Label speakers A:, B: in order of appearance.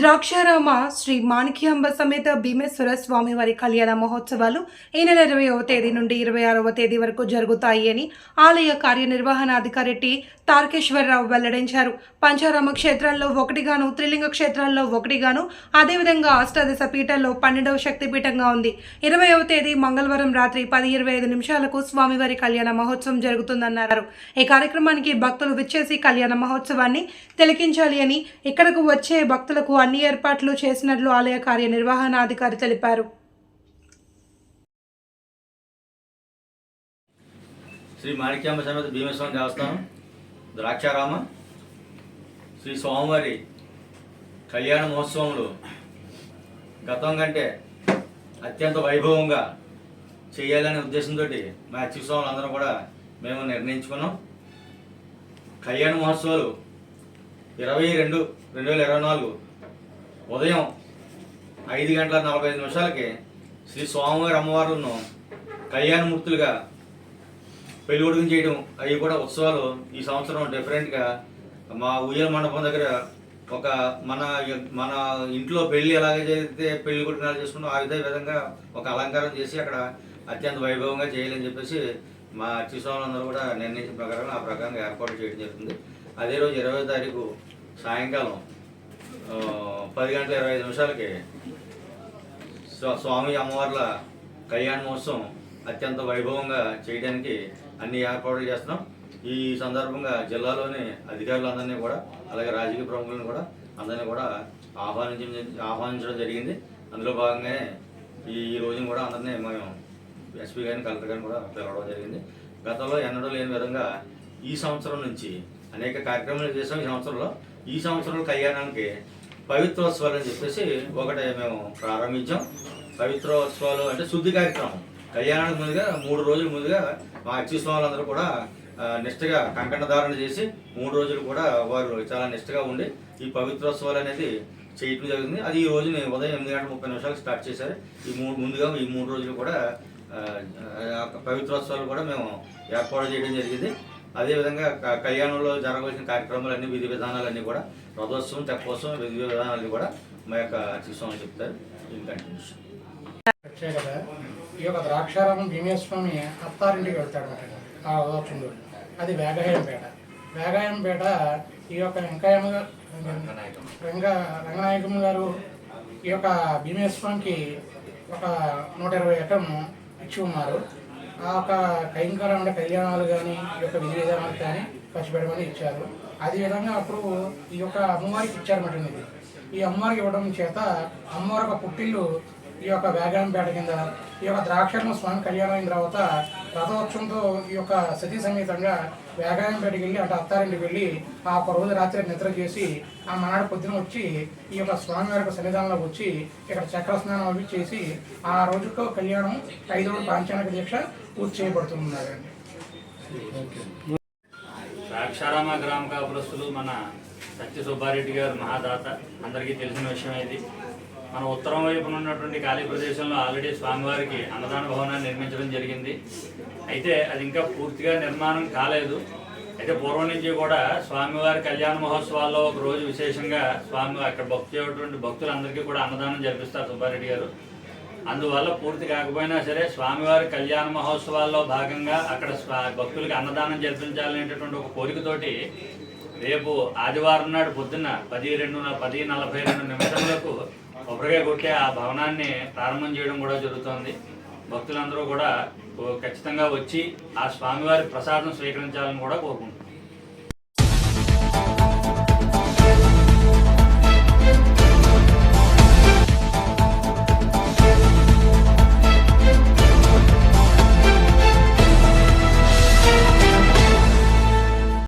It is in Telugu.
A: ద్రాక్షారామ శ్రీ మాణిక్యాంబ సమేత భీమేశ్వర స్వామి వారి కళ్యాణ మహోత్సవాలు ఈ నెల ఇరవైవ తేదీ నుండి ఇరవై ఆరవ తేదీ వరకు జరుగుతాయి అని ఆలయ కార్యనిర్వహణాధికారి టి తారకేశ్వరరావు వెల్లడించారు. పంచారామ క్షేత్రాల్లో ఒకటిగాను త్రిలింగ క్షేత్రాల్లో ఒకటిగాను అదేవిధంగా అష్టాదశ పీఠాల్లో పన్నెండవ శక్తిపీఠంగా ఉంది. ఇరవైవ తేదీ మంగళవారం రాత్రి పది ఇరవై ఐదు నిమిషాలకు స్వామివారి కళ్యాణ మహోత్సవం జరుగుతుందన్నారు. ఈ కార్యక్రమానికి భక్తులు విచ్చేసి కళ్యాణ మహోత్సవాన్ని తిలకించాలి అని ఇక్కడకు వచ్చే భక్తులకు అన్ని ఏర్పాట్లు చేసినట్లు ఆలయ కార్యనిర్వహణాధికారి తెలిపారు.
B: శ్రీ మాణిక్యాంబ సమేత భీమేశ్వరం దేవస్థానం. ద్రాక్షారామ శ్రీ స్వామివారి కళ్యాణ మహోత్సవములు గతం కంటే అత్యంత వైభవంగా చేయాలనే ఉద్దేశంతో మా అచ్చి స్వాములు అందరం కూడా మేము నిర్ణయించుకున్నాం. కళ్యాణ మహోత్సవాలు ఇరవై రెండు రెండు వేల ఇరవై నాలుగు ఉదయం ఐదు గంటల నలభై ఐదు నిమిషాలకి శ్రీ స్వామివారి అమ్మవారును కళ్యాణమూర్తులుగా పెళ్ళి కొడుకుని చేయడం అవి కూడా ఉత్సవాలు ఈ సంవత్సరం డిఫరెంట్గా మా ఉయ్యల మండపం దగ్గర ఒక మన మన ఇంట్లో పెళ్ళి ఎలాగైతే పెళ్ళి కొడుకుని ఎలా చేసుకుంటాం ఆ విధే విధంగా ఒక అలంకారం చేసి అక్కడ అత్యంత వైభవంగా చేయాలని చెప్పేసి మా అత్యస్వాములందరూ కూడా నిర్ణయించిన ప్రకారం ఆ ప్రకారంగా ఏర్పాటు చేయడం జరుగుతుంది. అదే రోజు ఇరవై తారీఖు సాయంకాలం పది గంటల ఇరవై ఐదు నిమిషాలకి స్వామి అమ్మవార్ల కళ్యాణ మహోత్సవం అత్యంత వైభవంగా చేయడానికి అన్ని ఏర్పాట్లు చేస్తున్నాం. ఈ సందర్భంగా జిల్లాలోని అధికారులందరినీ కూడా అలాగే రాజకీయ ప్రముఖులను కూడా అందరినీ కూడా ఆహ్వానించడం ఆహ్వానించడం జరిగింది. అందులో భాగంగానే ఈ రోజున కూడా అందరినీ మేము ఎస్పీ గారిని కలెక్టర్ గారిని కూడా పిలవడం జరిగింది. గతంలో ఎన్నడూ లేని విధంగా ఈ సంవత్సరం నుంచి అనేక కార్యక్రమాలు చేసాం ఈ సంవత్సరంలో ఈ సంవత్సరంలో కళ్యాణానికి పవిత్రోత్సవాలు అని చెప్పేసి ఒకటి మేము ప్రారంభించాం. పవిత్రోత్సవాలు అంటే శుద్ధి కార్యక్రమం. కళ్యాణానికి ముందుగా మూడు రోజుల ముందుగా మా అత్యుత్సవాలందరూ కూడా ఆ, నిష్ఠగా కంకణ ధారణ చేసి మూడు రోజులు కూడా వారు చాలా నిష్ఠగా ఉండి ఈ పవిత్రోత్సవాలు అనేది చేయటం జరిగింది. అది ఈ రోజుని ఉదయం ఎనిమిది గంటల ముప్పై నిమిషాలకు స్టార్ట్ చేశారు. ఈ మూడు ముందుగా ఈ మూడు రోజులు కూడా పవిత్రోత్సవాలు కూడా మేము ఏర్పాటు చేయడం జరిగింది. అదేవిధంగా కళ్యాణంలో జరగవలసిన కార్యక్రమాలన్నీ విధి విధానాలన్నీ కూడా రథోత్సవం తెప్పోత్సవం విధి విధానాలన్నీ కూడా మా యొక్క శిశువులు చెప్తారు. In continuation.
C: కదా. ఈ యొక్క ద్రాక్షారామం భీమేశ్వమి అత్తారింటికి వెళ్తాడు ఆ ఆలోచన అది వేగాయంపేట వేగాయంపేట ఈ యొక్క వెంకయ్యమ్మ గారు రంగ రంగనాయకమ్మ గారు ఈ యొక్క భీమేశ్వరంకి ఒక నూట ఇరవై ఎకరం ఇచ్చి ఉన్నారు. ఆ యొక్క కైంకరం అంటే కళ్యాణాలు కానీ ఈ యొక్క విధి విధానాలు కానీ ఖర్చు పెట్టమని ఇచ్చారు. అదేవిధంగా అప్పుడు ఈ యొక్క అమ్మవారికి ఇచ్చారన్నమాట ఇది. ఈ అమ్మవారికి ఇవ్వడం చేత అమ్మవారి యొక్క పుట్టిల్లు ఈ యొక్క వేగాంపేట కింద ఈ యొక్క ద్రాక్షరమ స్వామి కళ్యాణం అయిన తర్వాత రథోత్సవంతో ఈ యొక్క సతీ సమేతంగా వేగాంపేటకి వెళ్ళి అంటే అత్తారింటికి వెళ్ళి ఆ ఒక రోజు రాత్రి నిద్ర చేసి ఆ మనాడు పొద్దున వచ్చి ఈ యొక్క స్వామివారి యొక్క సన్నిధానంలో వచ్చి ఇక్కడ చక్ర స్నానం అవి చేసి ఆ రోజుకు కళ్యాణం ఐదు రోజులు పాంచానిక దీక్ష పూర్తి చేయబడుతున్నారండి
D: ద్రాక్షారామ గ్రామ కాపురస్తులు మన సత్య సుబ్బారెడ్డి గారు మహాదాత. అందరికీ తెలిసిన విషయం ఇది. మన ఉత్తరం వైపున ఉన్నటువంటి ఖాళీ ప్రదేశంలో ఆల్రెడీ స్వామివారికి అన్నదాన భవనాన్ని నిర్మించడం జరిగింది. అయితే అది ఇంకా పూర్తిగా నిర్మాణం కాలేదు. అయితే పూర్వం నుంచి కూడా స్వామివారి కళ్యాణ మహోత్సవాల్లో ఒక రోజు విశేషంగా స్వామి అక్కడ భక్తి భక్తులందరికీ కూడా అన్నదానం జరిపిస్తారు సుబ్బారెడ్డి గారు. అందువల్ల పూర్తి కాకపోయినా సరే స్వామివారి కళ్యాణ మహోత్సవాల్లో భాగంగా అక్కడ భక్తులకి అన్నదానం జరిపించాలనేటటువంటి ఒక కోరికతోటి రేపు ఆదివారం నాడు పొద్దున్న పది రెండు పది నలభై రెండు నిమిషాలకు కొబ్బరికాయ కొట్టి ఆ భవనాన్ని ప్రారంభం చేయడం కూడా జరుగుతోంది. భక్తులందరూ కూడా ఖచ్చితంగా వచ్చి ఆ స్వామివారి ప్రసాదం స్వీకరించాలని కూడా కోరుకుంటున్నాం.